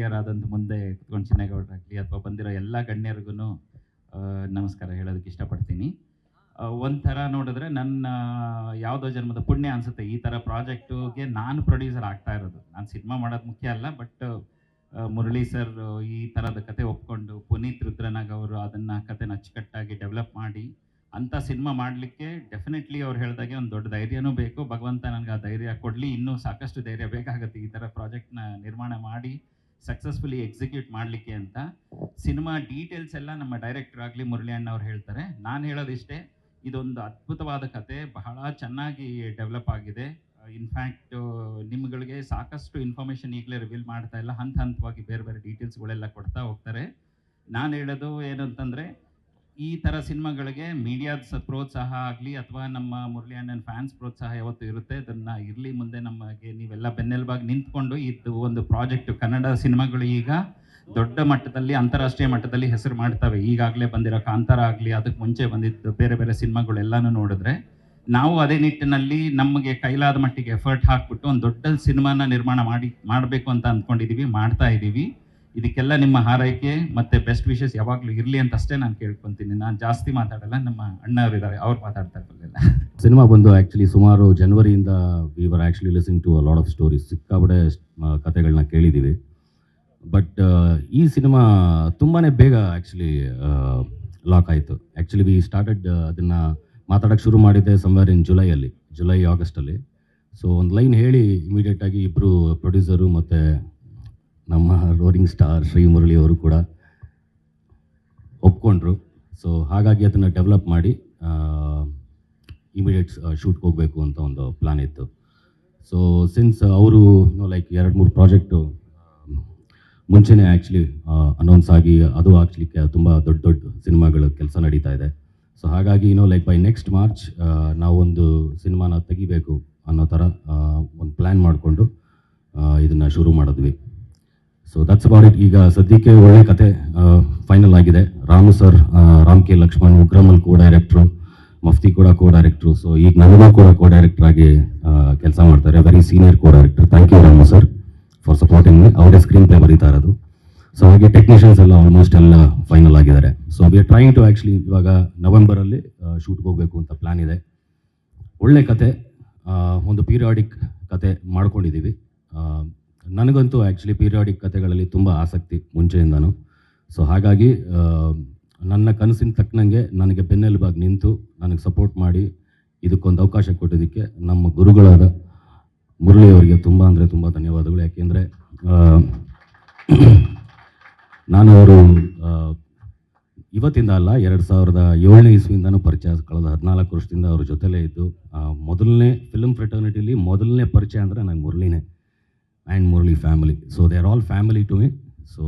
ಹಿರಿಯರಾದಂಥ ಮುಂದೆ ಕುತ್ಕೊಂಡು ಚಿನ್ನೇಗೌಡರಾಗಲಿ ಅಥವಾ ಬಂದಿರೋ ಎಲ್ಲ ಗಣ್ಯರಿಗೂ ನಮಸ್ಕಾರ ಹೇಳೋದಕ್ಕೆ ಇಷ್ಟಪಡ್ತೀನಿ. ಒಂಥರ ನೋಡಿದ್ರೆ ನನ್ನ ಯಾವುದೋ ಜನ್ಮದ ಪುಣ್ಯ ಅನಿಸುತ್ತೆ. ಈ ಥರ ಪ್ರಾಜೆಕ್ಟುಗೆ ನಾನು ಪ್ರೊಡ್ಯೂಸರ್ ಆಗ್ತಾ ಇರೋದು. ನಾನು ಸಿನಿಮಾ ಮಾಡೋದು ಮುಖ್ಯ ಅಲ್ಲ, ಬಟ್ ಮುರಳಿ ಸರ್ ಈ ಥರದ ಕತೆ ಒಪ್ಕೊಂಡು, ಪುನೀತ್ ರುದ್ರನಾಗ್ ಅವರು ಅದನ್ನು ಕತೆನ ಅಚ್ಚುಕಟ್ಟಾಗಿ ಡೆವಲಪ್ ಮಾಡಿ, ಅಂಥ ಸಿನಿಮಾ ಮಾಡಲಿಕ್ಕೆ ಡೆಫಿನೆಟ್ಲಿ ಅವ್ರು ಹೇಳ್ದಾಗೆ ಒಂದು ದೊಡ್ಡ ಧೈರ್ಯನೂ ಬೇಕು. ಭಗವಂತ ನನಗೆ ಆ ಧೈರ್ಯ ಕೊಡಲಿ. ಇನ್ನೂ ಸಾಕಷ್ಟು ಧೈರ್ಯ ಬೇಕಾಗುತ್ತೆ ಈ ಥರ ಪ್ರಾಜೆಕ್ಟ್ನ ನಿರ್ಮಾಣ ಮಾಡಿ. ಸಕ್ಸಸ್ಫುಲಿ ಎಕ್ಸಿಕ್ಯೂಟ್ ಮಾಡಲಿಕ್ಕೆ ಅಂತ ಸಿನಿಮಾ ಡೀಟೇಲ್ಸ್ ಎಲ್ಲ ನಮ್ಮ ಡೈರೆಕ್ಟರ್ ಆಗಲಿ ಮುರಳಿ ಅಣ್ಣ ಅವ್ರು ಹೇಳ್ತಾರೆ. ನಾನು ಹೇಳೋದಿಷ್ಟೇ, ಇದೊಂದು ಅದ್ಭುತವಾದ ಕತೆ, ಬಹಳ ಚೆನ್ನಾಗಿ ಡೆವಲಪ್ ಆಗಿದೆ. ಇನ್ಫ್ಯಾಕ್ಟ್ ನಿಮ್ಗಳಿಗೆ ಸಾಕಷ್ಟು ಇನ್ಫಾರ್ಮೇಷನ್ ಈಗಲೇ ರಿವೀಲ್ ಮಾಡ್ತಾ ಇಲ್ಲ. ಹಂತ ಹಂತವಾಗಿ ಬೇರೆ ಬೇರೆ ಡೀಟೇಲ್ಸ್ಗಳೆಲ್ಲ ಕೊಡ್ತಾ ಹೋಗ್ತಾರೆ. ನಾನು ಹೇಳೋದು ಏನು ಅಂತಂದರೆ ಈ ಥರ ಸಿನಿಮಾಗಳಿಗೆ ಮೀಡಿಯಾದ ಪ್ರೋತ್ಸಾಹ ಆಗಲಿ ಅಥವಾ ನಮ್ಮ ಮುರಳಿ ಅಣ್ಣನ ಫ್ಯಾನ್ಸ್ ಪ್ರೋತ್ಸಾಹ ಯಾವತ್ತು ಇರುತ್ತೆ, ಅದನ್ನು ಇರಲಿ ಮುಂದೆ ನಮಗೆ ನೀವೆಲ್ಲ ಬೆನ್ನೆಲುಬಾಗಿ ನಿಂತ್ಕೊಂಡು ಇದು ಒಂದು ಪ್ರಾಜೆಕ್ಟ್ ಕನ್ನಡ ಸಿನಿಮಾಗಳು ಈಗ ದೊಡ್ಡ ಮಟ್ಟದಲ್ಲಿ, ಅಂತಾರಾಷ್ಟ್ರೀಯ ಮಟ್ಟದಲ್ಲಿ ಹೆಸರು ಮಾಡ್ತವೆ. ಈಗಾಗಲೇ ಬಂದಿರೋ ಕಾಂತಾರ ಆಗಲಿ ಅದಕ್ಕೆ ಮುಂಚೆ ಬಂದಿದ್ದು ಬೇರೆ ಬೇರೆ ಸಿನಿಮಾಗಳೆಲ್ಲನೂ ನೋಡಿದ್ರೆ, ನಾವು ಅದೇ ನಿಟ್ಟಿನಲ್ಲಿ ನಮಗೆ ಕೈಲಾದ ಮಟ್ಟಿಗೆ ಎಫರ್ಟ್ ಹಾಕ್ಬಿಟ್ಟು ಒಂದು ದೊಡ್ಡ ಸಿನಿಮಾನ ನಿರ್ಮಾಣ ಮಾಡಿ, ಮಾಡಬೇಕು ಅಂತ ಅಂದ್ಕೊಂಡಿದ್ದೀವಿ ಮಾಡ್ತಾ ಇದ್ದೀವಿ ಇದಕ್ಕೆಲ್ಲ ನಿಮ್ಮ ಹಾರೈಕೆ ಮತ್ತೆ ಬೆಸ್ಟ್ ವಿಶಸ್ ಯಾವಾಗಲೂ ಇರಲಿ ಅಂತ ಅಷ್ಟೇ ನಾನು ಕೇಳ್ಕೊತೀನಿ. ನಾನು ಜಾಸ್ತಿ ಮಾತಾಡಲ್ಲ, ನಮ್ಮ ಅಣ್ಣವ್ರು ಇದ್ದಾರೆ ಅವ್ರು ಮಾತಾಡ್ತಾ ಇರಲಿಲ್ಲ. ಸಿನಿಮಾ ಬಂದು ಆ್ಯಕ್ಚುಲಿ ಸುಮಾರು ಜನವರಿಯಿಂದ we were actually listening to a lot of stories ಸಿಕ್ಕಾಬಡೆ ಕತೆಗಳನ್ನ ಕೇಳಿದ್ದೀವಿ ಬಟ್ ಈ ಸಿನಿಮಾ ತುಂಬಾ ಬೇಗ ಆ್ಯಕ್ಚುಲಿ ಲಾಕ್ ಆಯಿತು. ಆ್ಯಕ್ಚುಲಿ ವಿ ಸ್ಟಾರ್ಟೆಡ್ ಅದನ್ನು ಮಾತಾಡೋಕ್ಕೆ ಶುರು ಮಾಡಿದ್ದೆ ಸಮ್ವೇರ್ ಇನ್ ಜುಲೈಯಲ್ಲಿ ಜುಲೈ ಆಗಸ್ಟಲ್ಲಿ ಸೊ ಒಂದು ಲೈನ್ ಹೇಳಿ ಇಮಿಡಿಯೇಟಾಗಿ ಇಬ್ಬರು ಪ್ರೊಡ್ಯೂಸರು ಮತ್ತು ನಮ್ಮ ರೋರಿಂಗ್ ಸ್ಟಾರ್ ಶ್ರೀ ಮುರಳಿ ಅವರು ಕೂಡ ಒಪ್ಕೊಂಡ್ರು. ಸೊ ಹಾಗಾಗಿ ಅದನ್ನು ಡೆವಲಪ್ ಮಾಡಿ ಇಮಿಡಿಯೇಟ್ ಶೂಟ್ ಹೋಗಬೇಕು ಅಂತ ಒಂದು ಪ್ಲಾನ್ ಇತ್ತು. ಸೊ ಸಿನ್ಸ್ ಅವರು ಲೈಕ್ ಎರಡು ಮೂರು ಪ್ರಾಜೆಕ್ಟು ಮುಂಚೆನೇ ಆ್ಯಕ್ಚುಲಿ ಅನೌನ್ಸ್ ಆಗಿ ಅದು ಆ್ಯಕ್ಚುಲಿ ತುಂಬ ದೊಡ್ಡ ದೊಡ್ಡ ಸಿನಿಮಾಗಳು ಕೆಲಸ ನಡೀತಾ ಇದೆ. ಸೊ ಹಾಗಾಗಿ ಏನೋ ಲೈಕ್ ಬೈ ನೆಕ್ಸ್ಟ್ ಮಾರ್ಚ್ ನಾವೊಂದು ಸಿನಿಮಾನ ತೆಗಿಬೇಕು ಅನ್ನೋ ಥರ ಒಂದು ಪ್ಲ್ಯಾನ್ ಮಾಡಿಕೊಂಡು ಇದನ್ನು ಶುರು ಮಾಡಿದ್ವಿ. ಸೊ ದಟ್ಸ್ ಅಬೌಟ್ ಇಟ್ ಈಗ ಸದ್ಯಕ್ಕೆ ಒಳ್ಳೆ ಕತೆ ಫೈನಲ್ ಆಗಿದೆ. ರಾಮು ಸರ್ ರಾಮ್ ಕೆ ಲಕ್ಷ್ಮಣ್ ಉಗ್ರಮಲ್ ಕೋ ಡೈರೆಕ್ಟ್ರು ಮಫ್ತಿ ಕೂಡ ಕೋ ಡೈರೆಕ್ಟ್ರು ಸೊ ಈಗ ನನಗೂ ಕೂಡ ಕೋ ಡೈರೆಕ್ಟರ್ ಆಗಿ ಕೆಲಸ ಮಾಡ್ತಾರೆ. Very senior co director thank you Ramu sir for supporting ಅವರೇ ಸ್ಕ್ರೀನ್ ಪ್ಲೇ ಬರೀತಾ ಇರೋದು. ಸೊ ಹಾಗೆ ಟೆಕ್ನಿಷಿಯನ್ಸ್ ಎಲ್ಲ ಆಲ್ಮೋಸ್ಟ್ ಎಲ್ಲ ಫೈನಲ್ ಆಗಿದ್ದಾರೆ. So we are trying to actually ಇವಾಗ ನವೆಂಬರಲ್ಲಿ ಶೂಟ್ಗೆ ಹೋಗಬೇಕು ಅಂತ ಪ್ಲ್ಯಾನ್ ಇದೆ. ಒಳ್ಳೆ ಕತೆ ಒಂದು ಪೀರಿಯಾಡಿಕ್ ಕತೆ ಮಾಡ್ಕೊಂಡಿದ್ದೀವಿ. ನನಗಂತೂ ಆ್ಯಕ್ಚುಲಿ ಪೀರಿಯಾಡಿಕ್ ಕತೆಗಳಲ್ಲಿ ತುಂಬ ಆಸಕ್ತಿ ಮುಂಚೆಯಿಂದನೂ. ಸೊ ಹಾಗಾಗಿ ನನ್ನ ಕನಸಿನ ತಕ್ಕನಂಗೆ ನನಗೆ ಬೆನ್ನೆಲುಬಾಗಿ ನಿಂತು ನನಗೆ ಸಪೋರ್ಟ್ ಮಾಡಿ ಇದಕ್ಕೊಂದು ಅವಕಾಶ ಕೊಟ್ಟಿದ್ದಕ್ಕೆ ನಮ್ಮ ಗುರುಗಳಾದ ಮುರಳಿಯವರಿಗೆ ತುಂಬ ಅಂದರೆ ತುಂಬ ಧನ್ಯವಾದಗಳು. ಯಾಕೆಂದರೆ ನಾನು ಅವರು ಇವತ್ತಿಂದ ಅಲ್ಲ, ಎರಡು ಸಾವಿರದ ಏಳನೇ ಇಸ್ವಿಯಿಂದನೂ ಪರಿಚಯ, ಕಳೆದ ಹದಿನಾಲ್ಕು ವರ್ಷದಿಂದ ಅವ್ರ ಜೊತೆಲೇ ಇದ್ದು ಮೊದಲನೇ ಫಿಲ್ಮ್ ಫ್ರೆಟರ್ನಿಟಿಲಿ ಮೊದಲನೇ ಪರಿಚಯ ಅಂದರೆ ನನಗೆ ಮುರಳಿನೇ. And Murali family so they are all family to me so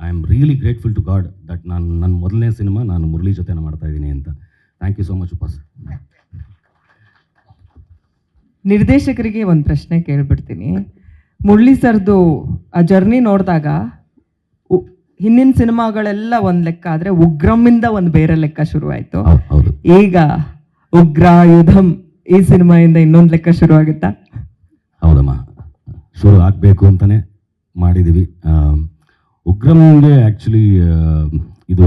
I am really grateful to God that ನಾನು ನನ್ನ ಮೊದಲನೇ ಸಿನಿಮಾ ನಾನು ಮುರಳಿ ಜೊತೆ ಮಾಡ್ತಾ ಇದ್ದೀನಿ ಅಂತ ಥ್ಯಾಂಕ್ ಯು ಸೋ ಮಚ್ ಉಪಾಸ್ ನಿರ್ದೇಶಕರಿಗೆ ಒಂದು ಪ್ರಶ್ನೆ ಕೇಳ್ಬಿಡ್ತೀನಿ. ಮುರಳಿ ಸರ್ದು ಆ ಜರ್ನಿ ನೋಡಿದಾಗ ಹಿಂದಿನ ಸಿನಿಮಾಗಳೆಲ್ಲ ಒಂದು ಲೆಕ್ಕ ಆದರೆ ಉಗ್ರಮ್ಮಿಂದ ಒಂದು ಬೇರೆ ಲೆಕ್ಕ ಶುರುವಾಯಿತು. ಈಗ ಉಗ್ರ ಯುಧಂ ಈ ಸಿನಿಮಾಯಿಂದ ಇನ್ನೊಂದು ಲೆಕ್ಕ ಶುರುವಾಗುತ್ತಾ? ಶುರು ಆಗಬೇಕು ಅಂತಲೇ ಮಾಡಿದ್ದೀವಿ. ಉಗ್ರಮ್ಗೆ ಆ್ಯಕ್ಚುಲಿ ಇದು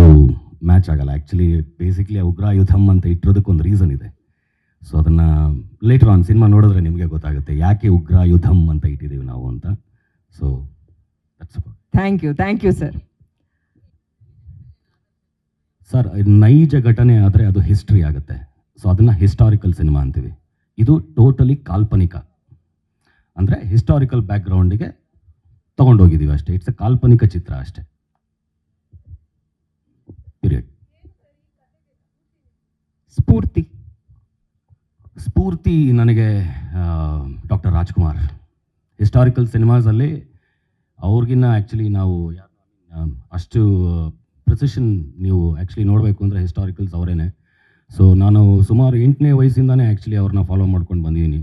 ಮ್ಯಾಚ್ ಆಗಲ್ಲ. ಆ್ಯಕ್ಚುಲಿ ಬೇಸಿಕ್ಲಿ ಉಗ್ರ ಯುಧಮ್ ಅಂತ ಇಟ್ಟಿರೋದಕ್ಕೊಂದು ರೀಸನ್ ಇದೆ. ಸೊ ಅದನ್ನು ಲೇಟರ್ ಆನ್ ಸಿನಿಮಾ ನೋಡಿದ್ರೆ ನಿಮಗೆ ಗೊತ್ತಾಗುತ್ತೆ. ಯಾಕೆ ಉಗ್ರ ಯುಧಮ್ ಅಂತ ಇಟ್ಟಿದ್ದೀವಿ ನಾವು ಅಂತ. So thank you thank you sir sir ನೈಜ ಘಟನೆ ಆದರೆ ಅದು ಹಿಸ್ಟ್ರಿ ಆಗುತ್ತೆ. ಸೊ ಅದನ್ನು ಹಿಸ್ಟಾರಿಕಲ್ ಸಿನಿಮಾ ಅಂತೀವಿ. ಇದು ಟೋಟಲಿ ಕಾಲ್ಪನಿಕ. ಅಂದರೆ ಹಿಸ್ಟಾರಿಕಲ್ ಬ್ಯಾಕ್ಗ್ರೌಂಡಿಗೆ ತೊಗೊಂಡೋಗಿದ್ದೀವಿ ಅಷ್ಟೇ. ಇಟ್ಸ್ ಅ ಕಾಲ್ಪನಿಕ ಚಿತ್ರ ಅಷ್ಟೇ. ಪಿರಿಯಡ್ ಸ್ಫೂರ್ತಿ. ಸ್ಫೂರ್ತಿ ನನಗೆ ಡಾಕ್ಟರ್ ರಾಜ್ಕುಮಾರ್. ಹಿಸ್ಟಾರಿಕಲ್ ಸಿನಿಮಾಸಲ್ಲಿ ಅವ್ರಿಗಿನ್ನ ಆ್ಯಕ್ಚುಲಿ ನಾವು ಅಷ್ಟು ಪ್ರಿಸಿಷನ್ ನೀವು ಆ್ಯಕ್ಚುಲಿ ನೋಡಬೇಕು ಅಂದರೆ ಹಿಸ್ಟಾರಿಕಲ್ಸ್ ಅವರೇನೆ. ಸೊ ನಾನು ಸುಮಾರು ಎಂಟನೇ ವಯಸ್ಸಿಂದನೇ ಆ್ಯಕ್ಚುಲಿ ಅವ್ರನ್ನ ಫಾಲೋ ಮಾಡ್ಕೊಂಡು ಬಂದಿದ್ದೀನಿ.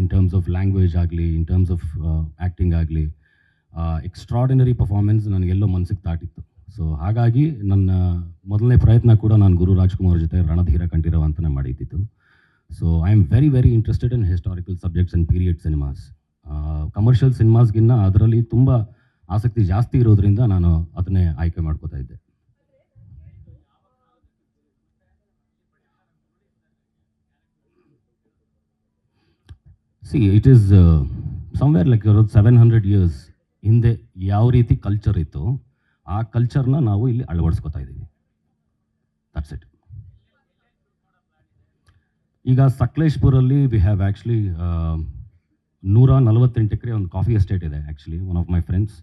ಇನ್ ಟರ್ಮ್ಸ್ ಆಫ್ ಲ್ಯಾಂಗ್ವೇಜ್ ಆಗಲಿ ಇನ್ ಟರ್ಮ್ಸ್ ಆಫ್ ಆ್ಯಕ್ಟಿಂಗ್ ಆಗಲಿ ಎಕ್ಸ್ಟ್ರಾಡಿನರಿ ಪರ್ಫಾರ್ಮೆನ್ಸ್ ನನಗೆಲ್ಲೋ ಮನಸ್ಸಿಗೆ ತಾಟಿತ್ತು. ಸೊ ಹಾಗಾಗಿ ನನ್ನ ಮೊದಲನೇ ಪ್ರಯತ್ನ ಕೂಡ ನಾನು ಗುರು ರಾಜ್ಕುಮಾರ್ ಜೊತೆ ರಣಧೀರ ಕಂಠೀರವ ಅಂತಲೇ ಮಾಡಿದ್ದಿತ್ತು. So I am very very interested in historical subjects and period cinemas commercial ಸಿನಿಮಾಸ್ಗಿನ್ನ ಅದರಲ್ಲಿ ತುಂಬ ಆಸಕ್ತಿ ಜಾಸ್ತಿ ಇರೋದ್ರಿಂದ ನಾನು ಅದನ್ನೇ ಆಯ್ಕೆ ಮಾಡ್ಕೋತಾ ಇದ್ದೆ. See it is somewhere like ಇರೋದು ಸೆವೆನ್ ಹಂಡ್ರೆಡ್ ಇಯರ್ಸ್ ಹಿಂದೆ ಯಾವ ರೀತಿ ಕಲ್ಚರ್ ಇತ್ತು ಆ ಕಲ್ಚರ್ನ ನಾವು ಇಲ್ಲಿ ಅಳವಡಿಸ್ಕೊತಾ ಇದ್ದೀವಿ. ದಟ್ಸ್ ಇಟ್ ಈಗ ಸಕಲೇಶ್ಪುರಲ್ಲಿ ವಿ ಹ್ಯಾವ್ ಆ್ಯಕ್ಚುಲಿ ನೂರ ನಲವತ್ತೆಂಟು ಎಕರೆ ಒಂದು ಕಾಫಿ ಎಸ್ಟೇಟ್ ಇದೆ actually one of my friends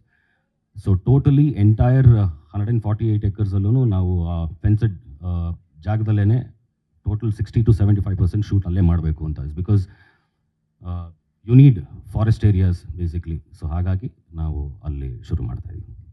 so totally entire hundred and forty eight ಎಕರ್ಸಲ್ಲೂ ನಾವು ಫೆನ್ಸಡ್ ಜಾಗದಲ್ಲೇ total sixty to seventy five percent shoot ಅಲ್ಲೇ ಮಾಡಬೇಕು ಅಂತ. Because you need forest areas basically so ಹಾಗಾಗಿ ನಾವು ಅಲ್ಲಿ ಶುರು ಮಾಡ್ತಾ ಇದ್ದೀವಿ